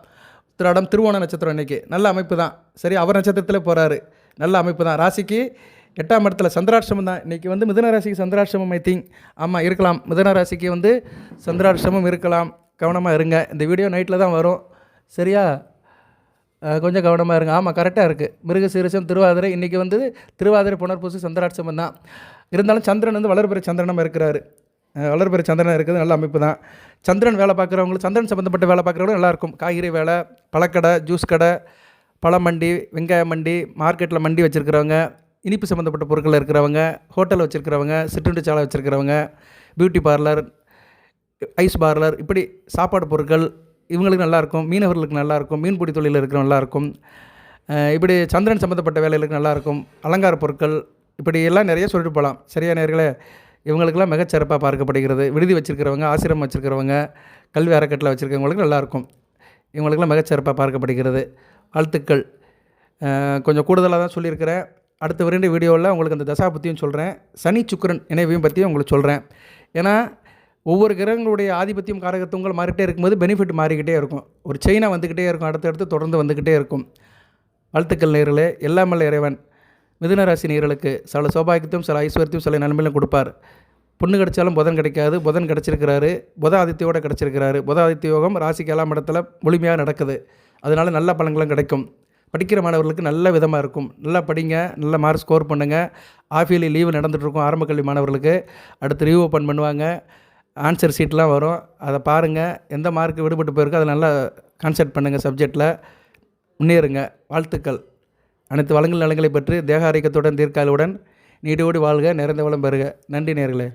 உத்திராடம் திருவோண நட்சத்திரம் இன்னைக்கு. நல்ல அமைப்பு தான். சரி அவர் நட்சத்திரத்தில் போகிறாரு நல்ல அமைப்பு தான். ராசிக்கு எட்டாம் இடத்துல சந்திராஷ்டமம் தான். இன்றைக்கி வந்து மிதன ராசிக்கு சந்திராஷ்டமம் ஐ திங்க் ஆமாம் இருக்கலாம். மிதன ராசிக்கு வந்து சந்திராஷ்டமம் இருக்கலாம். கவனமாக இருங்க. இந்த வீடியோ நைட்டில் தான் வரும். சரியா? கொஞ்சம் கவனமாக இருங்க. ஆமாம் கரெக்டாக இருக்குது மிருக சீரசம் திருவாதிரை. இன்றைக்கி வந்து திருவாதிரை புனர்பூசி சந்திராட்சமம் தான். இருந்தாலும் சந்திரன் வந்து வளர்பிற சந்திரனம் இருக்கிறாரு. வளர்பிற சந்திரன் இருக்கிறது நல்ல அமைப்பு தான் சந்திரன் வேலை பார்க்குறவங்களுக்கு சந்திரன் சம்மந்தப்பட்ட வேலை பார்க்குறவங்களும் நல்லாயிருக்கும். காய்கறி வேலை பழக்கடை ஜூஸ் கடை பழமண்டி வெங்காய மண்டி மார்க்கெட்டில் மண்டி வச்சுருக்கிறவங்க இனிப்பு சம்மந்தப்பட்ட பொருட்கள் இருக்கிறவங்க ஹோட்டல் வச்சுருக்கிறவங்க சிற்றுண்டு சாலை வச்சுருக்கிறவங்க பியூட்டி பார்லர் ஐஸ் பார்லர் இப்படி சாப்பாடு பொருட்கள் இவங்களுக்கு நல்லாயிருக்கும். மீனவர்களுக்கு நல்லாயிருக்கும். மீன்பிடி தொழிலில் இருக்கிற நல்லாயிருக்கும். இப்படி சந்திரன் சம்மந்தப்பட்ட வேலைகளுக்கு நல்லாயிருக்கும். அலங்கார பொருட்கள் இப்படி எல்லாம் நிறைய சொல்லிட்டு போகலாம். சரியா நேர்களே? இவங்களுக்கெல்லாம் மிகச்சிறப்பாக பார்க்கப்படுகிறது. விடுதி வச்சுருக்கிறவங்க ஆசிரமம் வச்சுருக்கிறவங்க கல்வி அறக்கட்டளை வச்சுருக்கவங்களுக்கு நல்லாயிருக்கும். இவங்களுக்கெல்லாம் மிகச்சிறப்பாக பார்க்கப்படுகிறது. வாழ்த்துக்கள். கொஞ்சம் கூடுதலாக தான் சொல்லியிருக்கிறேன். அடுத்த விரண்டு வீடியோவில் உங்களுக்கு அந்த தசா பற்றியும் சொல்கிறேன் சனி சுக்கரன் இணைவையும் பற்றியும் உங்களுக்கு சொல்கிறேன் ஏன்னா ஒவ்வொரு கிரகங்களுடைய ஆதிபத்தியம் காரகத்துவங்கள் மாறிட்டே இருக்கும்போது பெனிஃபிட் மாறிக்கிட்டே இருக்கும். ஒரு செயினாக வந்துக்கிட்டே இருக்கும் அடுத்தடுத்து தொடர்ந்து வந்துக்கிட்டே இருக்கும். வாழ்த்துக்கள் நேர்களே. எல்லாமல்ல இறைவன். மிதுனராசி நேர்களுக்கு சில சௌபாகியத்தையும் சில ஐஸ்வர்யத்தையும் சில நன்மையிலும் கொடுப்பார். பொண்ணு கிடைச்சாலும் புதன் கிடைக்காது. புதன் கிடச்சிருக்கிறாரு. புத ஆதித்யோட கிடச்சிருக்கிறாரு. புத ஆதித்ய யோகம் ராசிக்கு எல்லாம் இடத்துல முழுமையாக நடக்குது. அதனால் நல்ல பலன்களும் கிடைக்கும். படிக்கிற மாணவர்களுக்கு நல்ல விதமாக இருக்கும். நல்லா படிங்க. நல்ல மார்க் ஸ்கோர் பண்ணுங்கள் ஆஃபீலி லீவு நடந்துகிட்ருக்கும் ஆரம்ப கல்வி மாணவர்களுக்கு. அடுத்து ரீ ஓப்பன் பண்ணுவாங்க. ஆன்சர் சீட்லாம் வரும். அதை பாருங்கள் எந்த மார்க் விடுபட்டு போயிருக்கோ அதை நல்லா கான்சென்ட் பண்ணுங்கள் சப்ஜெக்டில். முன்னேறுங்க. வாழ்த்துக்கள். அனைத்து வளங்கள் நலங்களை பற்றி தேக ஆரோக்கியத்துடன் தீர்க்காலுடன் நீடோடி வாழ்க நிறைந்த வளம் பெறுக. நன்றி நேர்களே.